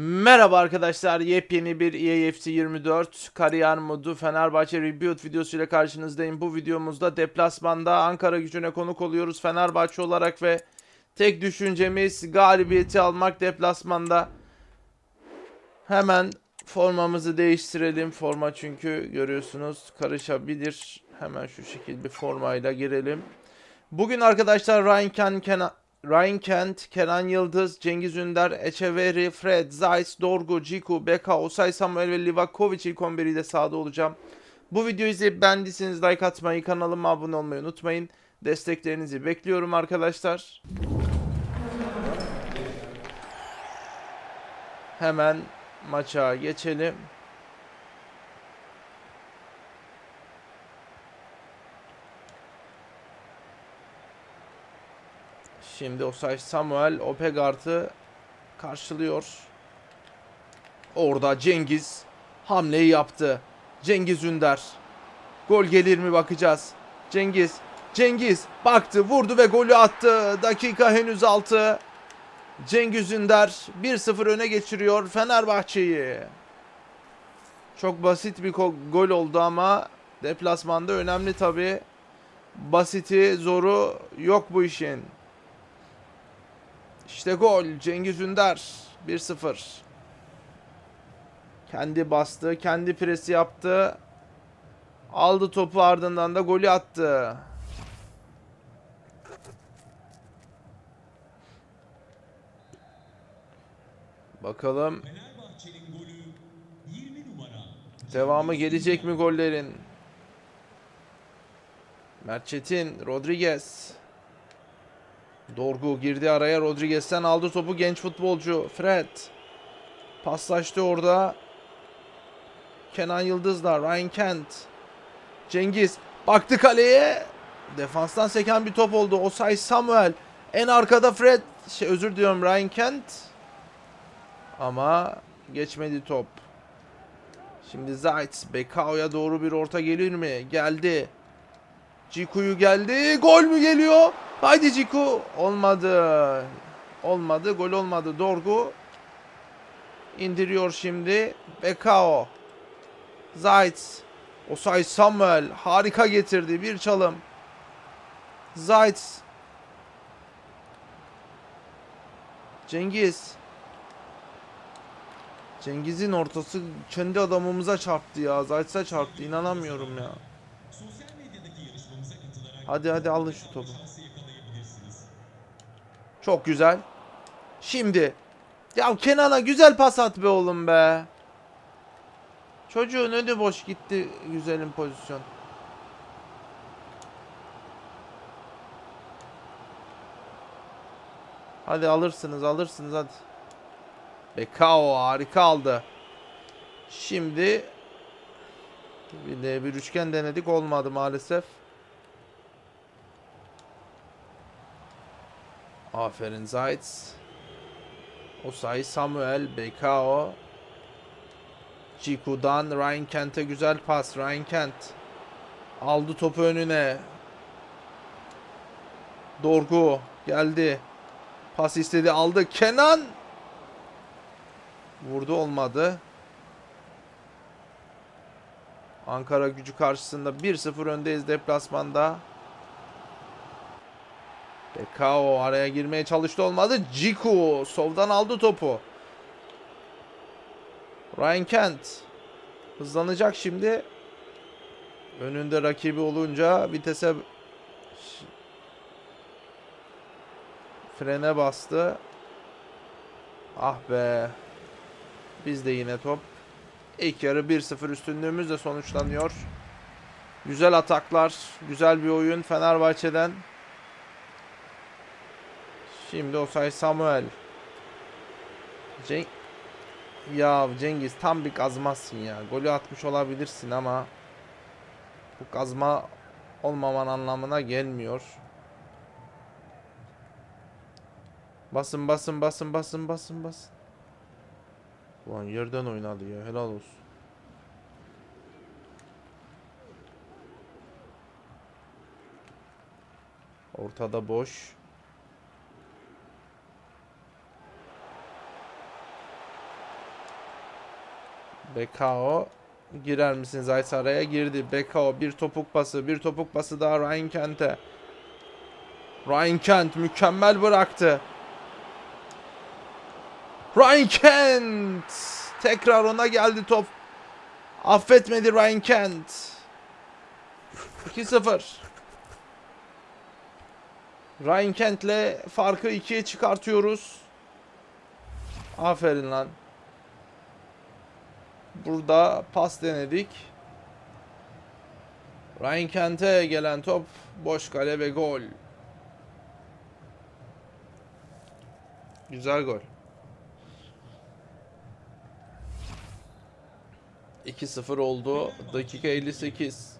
Merhaba arkadaşlar. Yepyeni bir EAFC 24 kariyer modu Fenerbahçe Rebuild videosuyla karşınızdayım. Bu videomuzda deplasmanda Ankara gücüne konuk oluyoruz Fenerbahçe olarak ve tek düşüncemiz galibiyeti almak deplasmanda. Hemen formamızı değiştirelim. Forma çünkü görüyorsunuz karışabilir. Hemen şu şekilde bir formayla girelim. Bugün arkadaşlar Ryan Kent, Kenan, Ryan Kent, Kenan Yıldız, Cengiz Ünder, Echeverri, Fred, Zeiss, Dorgu, Ciku, Beka, Osay Samuel ve Livakovic ilk 11 ile sahada olacağım. Bu videoyu izleyip beğendiyseniz like atmayı, kanalıma abone olmayı unutmayın. Desteklerinizi bekliyorum arkadaşlar. Hemen maça geçelim. Şimdi Osay Samuel Opegart'ı karşılıyor. Orada Cengiz hamleyi yaptı. Cengiz Ünder. Gol gelir mi bakacağız. Cengiz. Cengiz baktı, vurdu ve golü attı. Dakika henüz 6. Cengiz Ünder 1-0 öne geçiriyor Fenerbahçe'yi. Çok basit bir gol oldu ama deplasmanda önemli tabi. Basiti, zoru yok bu işin. İşte gol. Cengiz Ünder 1-0. Kendi bastı, kendi presi yaptı. Aldı topu ardından da golü attı. Bakalım Fenerbahçe'nin golü 20 numara. devamı gelecek mi gollerin? Mert Çetin, Rodriguez. Dorgu girdi araya. Rodriguez'ten aldı topu genç futbolcu Fred. Paslaştı orada. Kenan Yıldız'la Ryan Kent. Cengiz baktı kaleye. Defanstan seken bir top oldu. Osay Samuel. En arkada Fred. Şey, özür diliyorum Ryan Kent. Ama geçmedi top. Şimdi Zayt Bekao'ya doğru bir orta gelir mi? Geldi. Ciku'yu geldi. Gol mü geliyor? Haydi Ciku. Olmadı. Olmadı. Gol olmadı. Dorgu indiriyor şimdi. Bekao. Zayt. Osay Samuel harika getirdi. Bir çalım. Zayt. Cengiz. Cengiz'in ortası kendi adamımıza çarptı ya. Zayt'sa çarptı. İnanamıyorum ya. Hadi hadi alın şu topu. Çok güzel. Şimdi. Ya Kenan'a güzel pas at be oğlum be. Çocuğun önü boş gitti güzelim pozisyon. Hadi alırsınız alırsınız hadi. Bekao harika aldı. Şimdi bir de bir üçgen denedik olmadı maalesef. Aferin Zayt. Osay Samuel, Bekao. Ciku'dan Ryan Kent'e güzel pas. Ryan Kent aldı topu önüne. Dorgu geldi. Pas istedi aldı. Kenan vurdu olmadı. Ankara gücü karşısında 1-0 öndeyiz deplasmanda. Bekao araya girmeye çalıştı olmadı. Ciku soldan aldı topu. Ryan Kent hızlanacak şimdi. Önünde rakibi olunca vitese frene bastı. Ah be. Bizde yine top. İlk yarı 1-0 üstünlüğümüzle sonuçlanıyor. Güzel ataklar, güzel bir oyun Fenerbahçe'den. Şimdi Osay Samuel. Cenk ya Cengiz tam bir kazmazsın ya. Golü atmış olabilirsin ama bu kazma olmaman anlamına gelmiyor. Basın basın basın basın basın basın. Ulan yerden oynadı ya helal olsun. Ortada boş. Bekao girer misin Zayt araya girdi. Bekao bir topuk pası, bir topuk pası daha Ryan Kent'e. Ryan Kent mükemmel bıraktı. Ryan Kent tekrar ona geldi top. Affetmedi Ryan Kent. 2-0. Ryan Kent'le farkı 2'ye çıkartıyoruz. Aferin lan. Burada pas denedik. Ryan Kent'e gelen top boş kale ve gol. Güzel gol. 2-0 oldu. Dakika 58.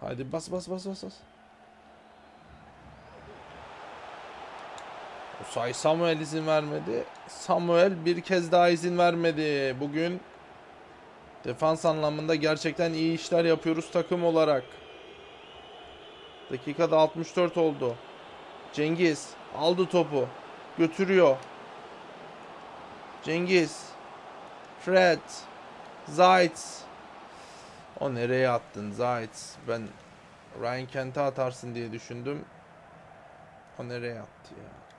Hadi bas bas bas bas bas. Say Samuel izin vermedi. Samuel bir kez daha izin vermedi. Bugün defans anlamında gerçekten iyi işler yapıyoruz takım olarak. Dakikada 64 oldu. Cengiz aldı topu. Götürüyor. Cengiz. Fred. Zayt. O nereye attın Zayt? Ben Ryan Kent'e atarsın diye düşündüm. O nereye attı ya?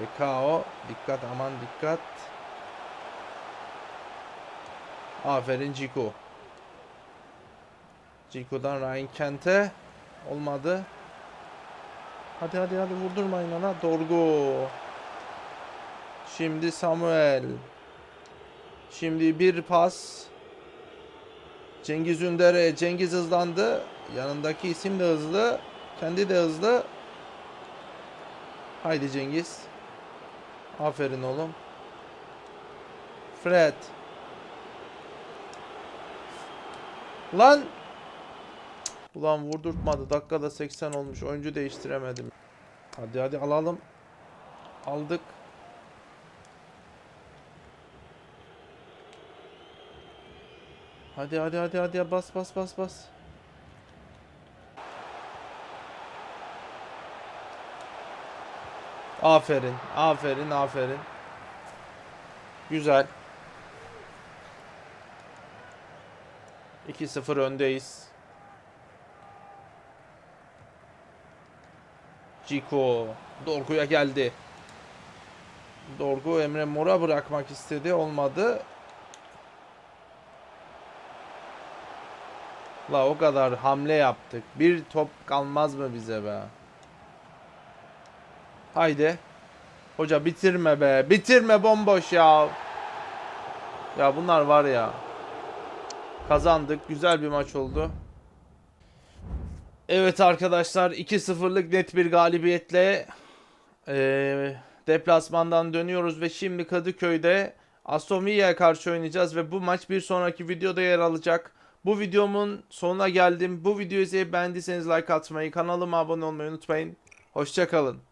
Bekao. Dikkat aman dikkat. Aferin Ciku. Ciku'dan Ryan Kent'e. Olmadı. Hadi hadi hadi vurdurmayın ona. Dorgu. Şimdi Samuel. Şimdi bir pas. Cengiz Ünder'e. Cengiz hızlandı. Yanındaki isim de hızlı. Kendi de hızlı. Haydi Cengiz. Aferin oğlum. Fred. Lan. Ulan vurdurtmadı. Dakikada 80 olmuş. Oyuncu değiştiremedim. Hadi hadi alalım. Aldık. Hadi hadi hadi hadi bas bas bas bas. Aferin, aferin, aferin. Güzel. 2-0 öndeyiz. Ciko Dorgu'ya geldi. Dorgu Emre Mor'a bırakmak istedi. Olmadı. La o kadar hamle yaptık. Bir top kalmaz mı bize be? Haydi. Hoca bitirme be. Bitirme bomboş ya. Ya bunlar var ya. Kazandık. Güzel bir maç oldu. Evet arkadaşlar 2-0'lık net bir galibiyetle eee, deplasmandan dönüyoruz ve şimdi Kadıköy'de Aston Villa'ya karşı oynayacağız ve bu maç bir sonraki videoda yer alacak. Bu videomun sonuna geldim. Bu videoyu izleyip beğendiyseniz like atmayı, kanalıma abone olmayı unutmayın. Hoşçakalın.